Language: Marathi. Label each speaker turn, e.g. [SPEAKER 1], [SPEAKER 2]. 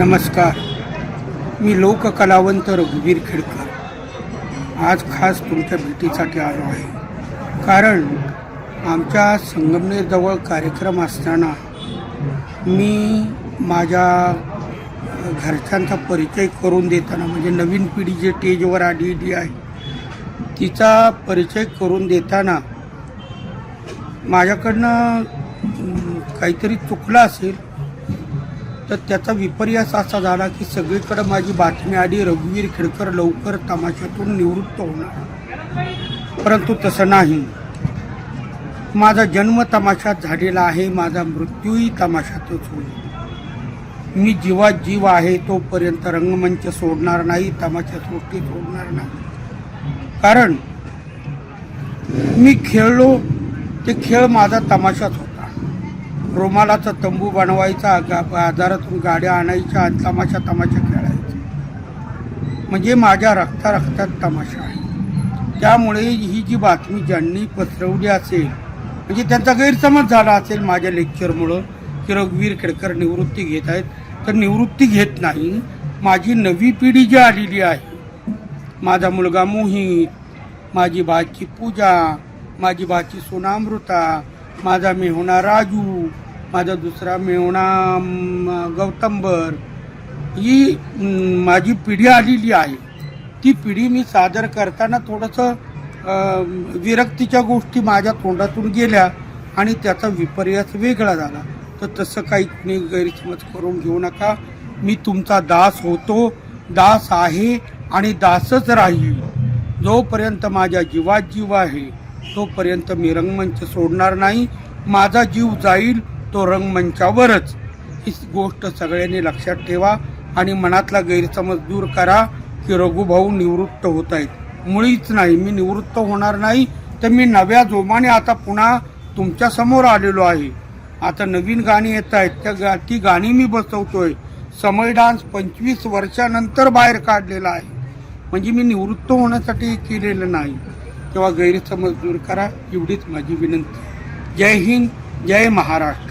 [SPEAKER 1] नमस्कार. मी लोककलावंत रघुवीर खेडकर. आज खास तुमच्या भेटीसाठी आलो आहे. कारण आमच्या संगमनेरजवळ कार्यक्रम असताना मी माझ्या घरच्यांचा परिचय करून देताना म्हणजे नवीन पिढी जे स्टेजवर आलेली आहे तिचा परिचय करून देताना माझ्याकडनं काहीतरी चुकलं असेल तर त्याचा विपर्यास असा झाला की सगळीकडे माझी बातमी आली रघुवीर खेडकर लवकर तमाशातून निवृत्त होणार. परंतु तसं नाही. माझा जन्म तमाशात झालेला आहे माझा मृत्यूही तमाशातच होईल. मी जीवात जीव आहे तोपर्यंत रंगमंच सोडणार नाही तमाशा सृष्टी सोडणार नाही. कारण मी खेळलो ते खेळ माझा तमाशाच होता. रोमालाचा तंबू बनवायचा गा बाजारातून गाड्या आणायच्या आणि तमाशा तमाशा खेळायचा. म्हणजे माझ्या रक्ता रक्तात तमाशा आहे. त्यामुळे ही जी बातमी ज्यांनी पसरवली असेल म्हणजे त्यांचा गैरसमज झाला असेल माझ्या लेक्चरमुळं की रघुवीर खेडकर निवृत्ती घेत आहेत तर निवृत्ती घेत नाही. माझी नवी पिढी जी आलेली आहे माझा मुलगा मोहित माझी भाची पूजा माझी भाची सोनामृता माझा मेहुणा राजू माझा दुसरा मेवणा गौतंबर ही माझी पिढी आलेली आहे. ती पिढी मी सादर करताना थोडंसं विरक्तीच्या गोष्टी माझ्या तोंडातून गेल्या आणि त्याचा विपर्यास वेगळा झाला. तर तसं काही कुणी गैरसमज करून घेऊ नका. मी तुमचा दास होतो दास आहे आणि दासच राहील. जोपर्यंत माझ्या जीवात जीव आहे तोपर्यंत मी रंगमंच सोडणार नाही. माझा जीव जाईल तो रंगमंचावरच ही गोष्ट सगळ्यांनी लक्षात ठेवा आणि मनातला गैरसमज दूर करा की रघुभाऊ निवृत्त होत आहेत. मुळीच नाही मी निवृत्त होणार नाही तर मी नव्या जोमाने आता पुन्हा तुमच्यासमोर आलेलो आहे. आता नवीन गाणी येत आहेत त्या गा ती गाणी मी बसवतोय. समय डान्स पंचवीस वर्षानंतर बाहेर काढलेला आहे. म्हणजे मी निवृत्त होण्यासाठी केलेलं नाही. तेव्हा गैरसमज दूर करा एवढीच माझी विनंती. जय हिंद जय महाराष्ट्र.